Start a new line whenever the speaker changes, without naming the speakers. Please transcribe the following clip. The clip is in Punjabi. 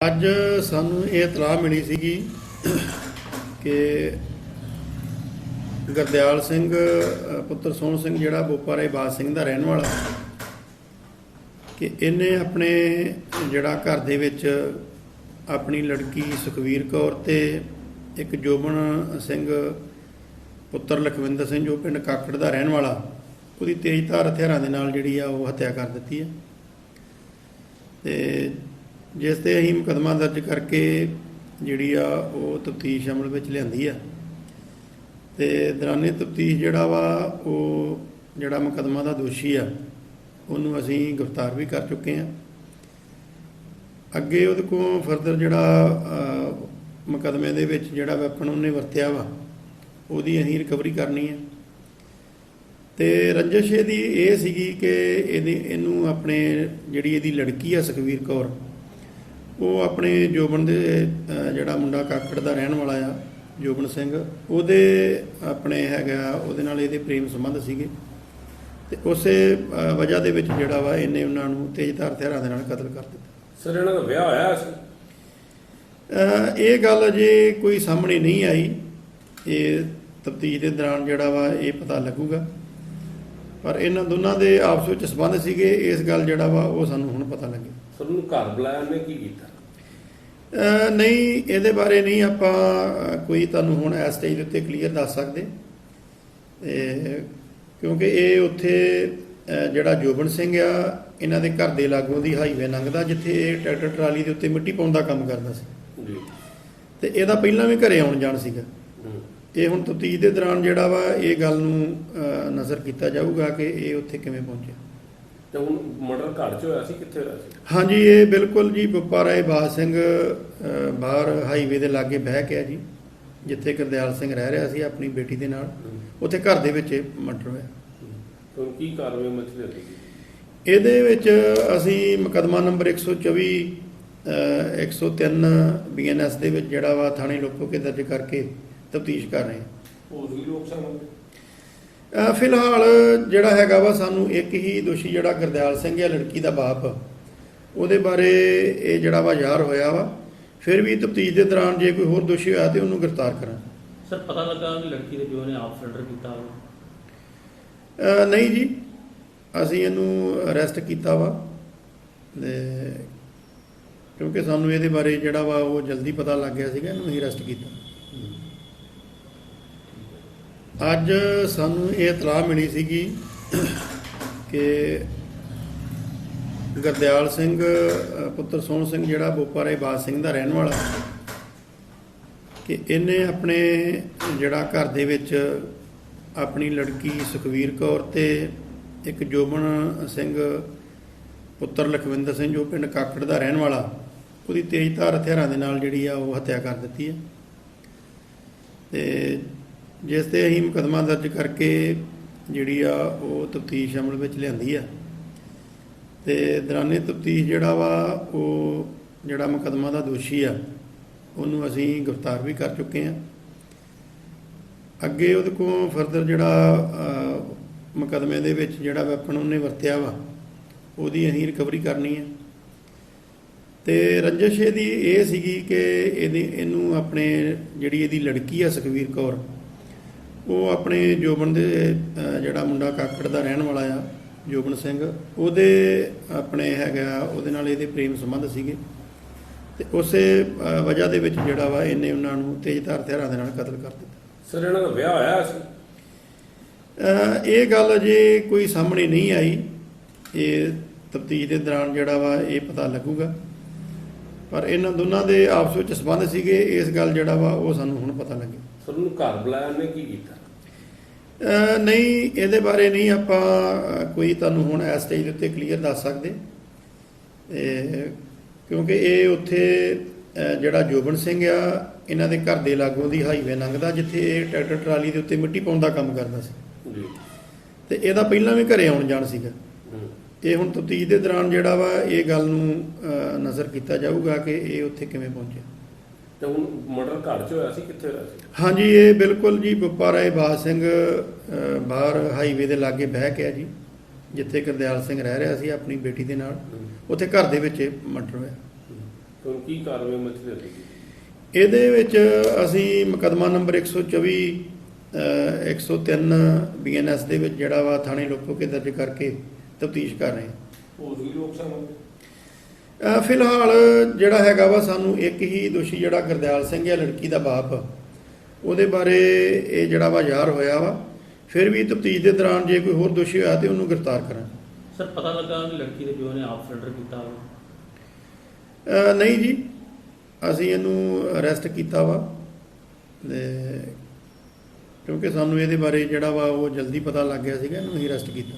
ਅੱਜ ਸਾਨੂੰ ਇਹ ਇਤਲਾਹ ਮਿਲੀ ਸੀਗੀ ਕਿ ਗੁਰਦਿਆਲ ਸਿੰਘ ਪੁੱਤਰ ਸੋਹਣ ਸਿੰਘ ਜਿਹੜਾ ਬੋਪਾਰੇ ਬਾਦ ਸਿੰਘ ਦਾ ਰਹਿਣ ਵਾਲਾ, ਕਿ ਇਹਨੇ ਆਪਣੇ ਜਿਹੜਾ ਘਰ ਦੇ ਵਿੱਚ ਆਪਣੀ ਲੜਕੀ ਸੁਖਵੀਰ ਕੌਰ ਤੇ ਇੱਕ ਜੋਬਨ ਸਿੰਘ, ਪੁੱਤਰ ਲਖਵਿੰਦਰ ਸਿੰਘ ਜੋ ਪਿੰਡ ਕਾਕੜ ਦਾ ਰਹਿਣ ਵਾਲਾ, ਉਹਦੀ ਤੇਜ਼ਧਾਰ ਹਥਿਆਰਾਂ ਦੇ ਨਾਲ ਜਿਹੜੀ ਆ ਉਹ ਹੱਤਿਆ ਕਰ ਦਿੱਤੀ ਹੈ ਤੇ ਜਿਸ ਤੇ ਅਸੀਂ ਮੁਕੱਦਮਾ ਦਰਜ ਕਰਕੇ ਜਿਹੜੀ ਆ ਉਹ ਤਫਤੀਸ਼ ਅਮਲ ਵਿੱਚ ਲਿਆਂਦੀ ਆ। ਤੇ ਦੌਰਾਨੇ ਤਫਤੀਸ਼ ਜਿਹੜਾ ਵਾ ਉਹ ਜਿਹੜਾ ਮੁਕੱਦਮਾ ਦਾ ਦੋਸ਼ੀ ਆ ਉਹਨੂੰ ਅਸੀਂ ਗ੍ਰਿਫਤਾਰ ਵੀ ਕਰ ਚੁੱਕੇ ਆ। ਅੱਗੇ ਉਹਦੇ ਕੋਲ ਫਰਦਰ ਜਿਹੜਾ ਅਹ, ਮੁਕੱਦਮੇ ਦੇ ਵਿੱਚ ਜਿਹੜਾ ਵੈਪਨ ਉਹਨੇ ਵਰਤਿਆ ਵਾ ਉਹਦੀ ਅਸੀਂ ਰਿਕਵਰੀ ਕਰਨੀ ਹੈ ਤੇ ਰੰਜਸ਼ ਇਹਦੀ ਇਹ ਸੀਗੀ ਕਿ ਇਹਦੀ ਇਹਨੂੰ ਆਪਣੇ ਜਿਹੜੀ ਇਹਦੀ ਲੜਕੀ ਆ ਸੁਖਵੀਰ ਕੌਰ ਉਹ ਆਪਣੇ ਜੋਬਨ ਦੇ ਜਿਹੜਾ ਮੁੰਡਾ ਕਾਕੜ ਦਾ ਰਹਿਣ ਵਾਲਾ ਆ ਜੋਬਨ ਸਿੰਘ ਉਹਦੇ ਆਪਣੇ ਹੈਗਾ ਉਹਦੇ ਨਾਲ ਇਹਦੇ ਪ੍ਰੇਮ ਸੰਬੰਧ ਸੀਗੇ। ਤੇ ਉਸੇ ਵਜ੍ਹਾ ਦੇ ਵਿੱਚ ਜਿਹੜਾ ਵਾ ਇਹਨੇ ਉਹਨਾਂ ਨੂੰ ਤੇਜ਼ਧਾਰ ਹਥਿਆਰਾਂ ਦੇ ਨਾਲ ਕਤਲ ਕਰ ਦਿੱਤਾ।
ਸਰ ਇਹਨਾਂ ਦਾ ਵਿਆਹ ਹੋਇਆ ਸੀ?
ਇਹ ਗੱਲ ਅਜੇ ਕੋਈ ਸਾਹਮਣੇ ਨਹੀਂ ਆਈ। ਇਹ ਤਫਤੀਸ਼ ਦੇ ਦੌਰਾਨ ਜਿਹੜਾ ਵਾ ਇਹ ਪਤਾ ਲੱਗੂਗਾ। ਪਰ ਇਹਨਾਂ ਦੋਨਾਂ ਦੇ ਆਪਸ ਵਿੱਚ ਸੰਬੰਧ ਸੀਗੇ। ਇਸ ਗੱਲ ਜਿਹੜਾ ਵਾ ਉਹ ਸਾਨੂੰ ਹੁਣ ਪਤਾ ਲੱਗਿਆ।
ਸਰ ਉਹਨੂੰ ਘਰ ਬੁਲਾਇਆ ਉਹਨੇ ਕੀ ਕੀਤਾ?
ਨਹੀਂ ਇਹਦੇ ਬਾਰੇ ਨਹੀਂ ਆਪਾਂ ਕੋਈ ਤੁਹਾਨੂੰ ਹੁਣ ਇਸ ਸਟੇਜ ਦੇ ਉੱਤੇ ਕਲੀਅਰ ਦੱਸ ਸਕਦੇ। ਤੇ ਕਿਉਂਕਿ ਇਹ ਉੱਥੇ ਜਿਹੜਾ ਜੋਬਨ ਸਿੰਘ ਆ ਇਹਨਾਂ ਦੇ ਘਰ ਦੇ ਲਾਗੋਂ ਦੀ ਹਾਈਵੇ ਲੰਘਦਾ ਜਿੱਥੇ ਇਹ ਟਰੈਕਟਰ ਟਰਾਲੀ ਦੇ ਉੱਤੇ ਮਿੱਟੀ ਪਾਉਣ ਦਾ ਕੰਮ ਕਰਦਾ ਸੀ।
ਜੀ।
ਤੇ ਇਹਦਾ ਪਹਿਲਾਂ ਵੀ ਘਰੇ ਆਉਣ ਜਾਣ ਸੀਗਾ। ਇਹ ਹੁਣ ਤਫਤੀਸ਼ ਦੇ ਦੌਰਾਨ ਜਿਹੜਾ ਵਾ ਇਹ ਗੱਲ ਨੂੰ ਨਜ਼ਰ ਕੀਤਾ ਜਾਊਗਾ ਕਿ ਇਹ ਉੱਥੇ ਕਿਵੇਂ ਪਹੁੰਚਿਆ।
ਤੇ ਹੁਣ ਮਰਡਰ ਘਰ 'ਚ ਹੋਇਆ ਸੀ ਕਿੱਥੇ ਹੋਇਆ ਸੀ?
ਹਾਂਜੀ ਇਹ ਬਿਲਕੁਲ ਜੀ ਬੁੱਪਾਰਾਏ ਬਾਦ ਸਿੰਘ ਬਾਹਰ ਹਾਈਵੇ ਦੇ ਲਾਗੇ ਬਹਿ ਕੇ ਆ ਜੀ ਜਿੱਥੇ ਗੁਰਦਿਆਲ ਸਿੰਘ ਰਹਿ ਰਿਹਾ ਸੀ ਆਪਣੀ ਬੇਟੀ ਦੇ ਨਾਲ ਉੱਥੇ ਘਰ ਦੇ ਵਿੱਚ ਮਰਡਰ ਹੋਇਆ।
ਤੇ ਹੁਣ ਕੀ ਕਾਰਵਾਈ ਮੱਛੀ ਲੱਗੀ
ਇਹਦੇ ਵਿੱਚ ਅਸੀਂ ਮੁਕੱਦਮਾ ਨੰਬਰ 124 ਅਹ, 103 ਬੀਐਨਐਸ ਦੇ ਵਿੱਚ ਜਿਹੜਾ ਵਾ ਥਾਣੇ ਲੋਕੋ ਕੇ ਦਰਜ ਕਰਕੇ ਤਫਤੀਸ਼ ਕਰ ਰਹੇ ਹਾਂ।
ਹੋਰ ਵੀ ਲੋਕ
ਅਹ ਫਿਲਹਾਲ ਜਿਹੜਾ ਹੈਗਾ ਵਾ ਸਾਨੂੰ ਇੱਕ ਹੀ ਦੋਸ਼ੀ ਜਿਹੜਾ ਗੁਰਦਿਆਲ ਸਿੰਘ ਹੈ ਲੜਕੀ ਦਾ ਬਾਪ ਉਹਦੇ ਬਾਰੇ ਇਹ ਜਿਹੜਾ ਵਾ ਜ਼ਾਹਰ ਹੋਇਆ ਵਾ। ਫਿਰ ਵੀ ਤਫਤੀਸ਼ ਦੇ ਦੌਰਾਨ ਜੇ ਕੋਈ ਹੋਰ ਦੋਸ਼ੀ ਹੋਇਆ ਤੇ ਉਹਨੂੰ ਗ੍ਰਿਫਤਾਰ ਕਰਾਂ
ਸਰ ਪਤਾ ਲੱਗਾ ਕਿ ਲੜਕੀ ਦੇ ਪਿਓ ਨੇ ਆਪ ਸਰੈਂਡਰ ਕੀਤਾ ਵਾ।
ਨਹੀਂ ਜੀ। ਅਸੀਂ ਇਹਨੂੰ ਅਰੈਸਟ ਕੀਤਾ ਵਾ ਤੇ ਕਿਉਂਕਿ ਸਾਨੂੰ ਇਹਦੇ ਬਾਰੇ ਜਿਹੜਾ ਵਾ ਉਹ ਜਲਦੀ ਪਤਾ ਲੱਗ ਗਿਆ ਸੀਗਾ ਇਹਨੂੰ ਅਰੈਸਟ ਕੀਤਾ। ਅੱਜ ਸਾਨੂੰ ਇਹ ਇਤਲਾਹ ਮਿਲੀ ਸੀਗੀ ਕਿ ਗੁਰਦਿਆਲ ਸਿੰਘ ਪੁੱਤਰ ਸੋਹਣ ਸਿੰਘ ਜਿਹੜਾ ਬੋਪਾਰੇ ਬਾਦ ਸਿੰਘ ਦਾ ਰਹਿਣ ਵਾਲਾ, ਕਿ ਇਹਨੇ ਆਪਣੇ ਜਿਹੜਾ ਘਰ ਦੇ ਵਿੱਚ ਆਪਣੀ ਲੜਕੀ ਸੁਖਵੀਰ ਕੌਰ ਤੇ ਇੱਕ ਜੋਬਨ ਸਿੰਘ, ਪੁੱਤਰ ਲਖਵਿੰਦਰ ਸਿੰਘ, ਜੋ ਪਿੰਡ ਕਾਕੜ ਦਾ ਰਹਿਣ ਵਾਲਾ, ਉਹਦੀ ਤੇਜ਼ਧਾਰ ਹਥਿਆਰਾਂ ਦੇ ਨਾਲ ਜਿਹੜੀ ਆ ਉਹ ਹੱਤਿਆ ਕਰ ਦਿੱਤੀ ਹੈ। ਤੇ ਜਿਸ ਤੇ ਅਸੀਂ ਮੁਕੱਦਮਾ ਦਰਜ ਕਰਕੇ ਜਿਹੜੀ ਆ ਉਹ ਤਫਤੀਸ਼ ਅਮਲ ਵਿੱਚ ਲਿਆਂਦੀ ਆ। ਤੇ ਦੌਰਾਨੇ ਤਫਤੀਸ਼ ਜਿਹੜਾ ਵਾ ਉਹ ਜਿਹੜਾ ਮੁਕੱਦਮਾ ਦਾ ਦੋਸ਼ੀ ਆ ਉਹਨੂੰ ਅਸੀਂ ਗ੍ਰਿਫਤਾਰ ਵੀ ਕਰ ਚੁੱਕੇ ਆ। ਅੱਗੇ ਉਹਦੇ ਕੋਲ ਫਰਦਰ ਜਿਹੜਾ ਅਹ, ਮੁਕੱਦਮੇ ਦੇ ਵਿੱਚ ਜਿਹੜਾ ਵੈਪਨ ਉਹਨੇ ਵਰਤਿਆ ਵਾ ਉਹਦੀ ਅਸੀਂ ਰਿਕਵਰੀ ਕਰਨੀ ਹੈ ਤੇ ਰੰਜਸ਼ ਇਹਦੀ ਇਹ ਸੀਗੀ ਕਿ ਇਹਦੀ ਇਹਨੂੰ ਆਪਣੇ ਜਿਹੜੀ ਇਹਦੀ ਲੜਕੀ ਆ ਸੁਖਵੀਰ ਕੌਰ ਉਹ ਆਪਣੇ ਜੋਬਨ ਦੇ ਜਿਹੜਾ ਮੁੰਡਾ ਕਾਕੜ ਦਾ ਰਹਿਣ ਵਾਲਾ ਆ ਜੋਬਨ ਸਿੰਘ ਉਹਦੇ ਆਪਣੇ ਹੈਗਾ ਉਹਦੇ ਨਾਲ ਇਹਦੇ ਪ੍ਰੇਮ ਸੰਬੰਧ ਸੀਗੇ। ਤੇ ਉਸੇ ਵਜ੍ਹਾ ਦੇ ਵਿੱਚ ਜਿਹੜਾ ਵਾ ਇਹਨੇ ਉਹਨਾਂ ਨੂੰ ਤੇਜ਼ਧਾਰ ਹਥਿਆਰਾਂ ਦੇ ਨਾਲ ਕਤਲ ਕਰ ਦਿੱਤਾ।
ਸਰ ਇਹਨਾਂ ਦਾ ਵਿਆਹ ਹੋਇਆ ਸੀ?
ਇਹ ਗੱਲ ਅਜੇ ਕੋਈ ਸਾਹਮਣੇ ਨਹੀਂ ਆਈ। ਇਹ ਤਫਤੀਸ਼ ਦੇ ਦੌਰਾਨ ਜਿਹੜਾ ਵਾ ਇਹ ਪਤਾ ਲੱਗੂਗਾ। ਪਰ ਇਹਨਾਂ ਦੋਨਾਂ ਦੇ ਆਪਸ ਵਿੱਚ ਸੰਬੰਧ ਸੀਗੇ। ਇਸ ਗੱਲ ਜਿਹੜਾ ਵਾ ਉਹ ਸਾਨੂੰ ਹੁਣ ਪਤਾ ਲੱਗਿਆ
ਸਰ ਉਹਨੂੰ ਘਰ ਬੁਲਾਇਆ ਉਹਨੇ ਕੀ ਕੀਤਾ?
ਨਹੀਂ ਇਹਦੇ ਬਾਰੇ ਨਹੀਂ ਆਪਾਂ ਕੋਈ ਤੁਹਾਨੂੰ ਹੁਣ ਇਸ ਸਟੇਜ ਦੇ ਉੱਤੇ ਕਲੀਅਰ ਦੱਸ ਸਕਦੇ। ਕਿਉਂਕਿ ਇਹ ਉੱਥੇ ਜਿਹੜਾ ਜੋਬਨ ਸਿੰਘ ਆ ਇਹਨਾਂ ਦੇ ਘਰ ਦੇ ਲਾਗੋਂ ਦੀ ਹਾਈਵੇ ਲੰਘਦਾ ਜਿੱਥੇ ਇਹ ਟਰੈਕਟਰ ਟਰਾਲੀ ਦੇ ਉੱਤੇ ਮਿੱਟੀ ਪਾਉਣ ਦਾ ਕੰਮ ਕਰਦਾ ਸੀ।
ਜੀ।
ਤੇ ਇਹਦਾ ਪਹਿਲਾਂ ਵੀ ਘਰੇ ਆਉਣ ਜਾਣ ਸੀਗਾ। ਇਹ ਹੁਣ ਤਫਤੀਸ਼ ਦੇ ਦੌਰਾਨ ਜਿਹੜਾ ਵਾ ਇਹ ਗੱਲ ਨੂੰ ਨਜ਼ਰ ਕੀਤਾ ਜਾਊਗਾ ਕਿ ਇਹ ਉੱਥੇ ਕਿਵੇਂ ਪਹੁੰਚਿਆ।
ਤੇ ਹੁਣ ਮਰਡਰ ਘਰ 'ਚ ਹੋਇਆ ਸੀ ਕਿੱਥੇ ਹੋਇਆ ਸੀ?
ਹਾਂਜੀ ਇਹ ਬਿਲਕੁਲ ਜੀ ਬੁੱਪਾਰਾਏ ਬਾਦ ਸਿੰਘ ਅਹ, ਬਾਹਰ ਹਾਈਵੇ ਦੇ ਲਾਗੇ ਬਹਿ ਕੇ ਆ ਜੀ ਜਿੱਥੇ ਗੁਰਦਿਆਲ ਸਿੰਘ ਰਹਿ ਰਿਹਾ ਸੀ ਆਪਣੀ ਬੇਟੀ ਦੇ ਨਾਲ ਉੱਥੇ ਘਰ ਦੇ ਵਿੱਚ ਮਰਡਰ ਹੋਇਆ।
ਤੇ ਹੁਣ ਕੀ ਕਾਰਵਾਈ ਮੱਚ ਰਹੀ
ਇਹਦੇ ਵਿੱਚ ਅਸੀਂ ਮੁਕੱਦਮਾ ਨੰਬਰ 124 ਅ, 103 ਬੀਐਨਐਸ ਦੇ ਵਿੱਚ ਜਿਹੜਾ ਵਾ ਥਾਣੇ ਲੋਕੋਕੇ ਦਰਜ ਕਰਕੇ ਤਫਤੀਸ਼ ਕਰ ਰਹੇ ਹਾਂ।
ਵੀ ਲੋਕ ਸਨ
ਫਿਲਹਾਲ ਜਿਹੜਾ ਹੈਗਾ ਵਾ ਸਾਨੂੰ ਇੱਕ ਹੀ ਦੋਸ਼ੀ ਜਿਹੜਾ ਗੁਰਦਿਆਲ ਸਿੰਘ ਹੈ ਲੜਕੀ ਦਾ ਬਾਪ ਉਹਦੇ ਬਾਰੇ ਇਹ ਜਿਹੜਾ ਵਾ ਜ਼ਾਹਰ ਹੋਇਆ ਵਾ। ਫਿਰ ਵੀ ਤਫਤੀਸ਼ ਦੇ ਦੌਰਾਨ ਜੇ ਕੋਈ ਹੋਰ ਦੋਸ਼ੀ ਹੋਇਆ ਤੇ ਉਹਨੂੰ ਗ੍ਰਿਫਤਾਰ ਕਰਾਂਗੇ।
ਸਰ ਪਤਾ ਲੱਗਾ ਕਿ ਲੜਕੀ ਦੇ ਪਿਓ ਨੇ ਆਪ ਸਰੈਂਡਰ ਕੀਤਾ
ਅ, ਨਹੀਂ ਜੀ। ਅਸੀਂ ਇਹਨੂੰ ਅਰੈਸਟ ਕੀਤਾ ਵਾ ਤੇ ਕਿਉਂਕਿ ਸਾਨੂੰ ਇਹਦੇ ਬਾਰੇ ਜਿਹੜਾ ਵਾ ਉਹ ਜਲਦੀ ਪਤਾ ਲੱਗ ਗਿਆ ਸੀਗਾ ਇਹਨੂੰ ਅਸੀਂ ਅਰੈਸਟ ਕੀਤਾ।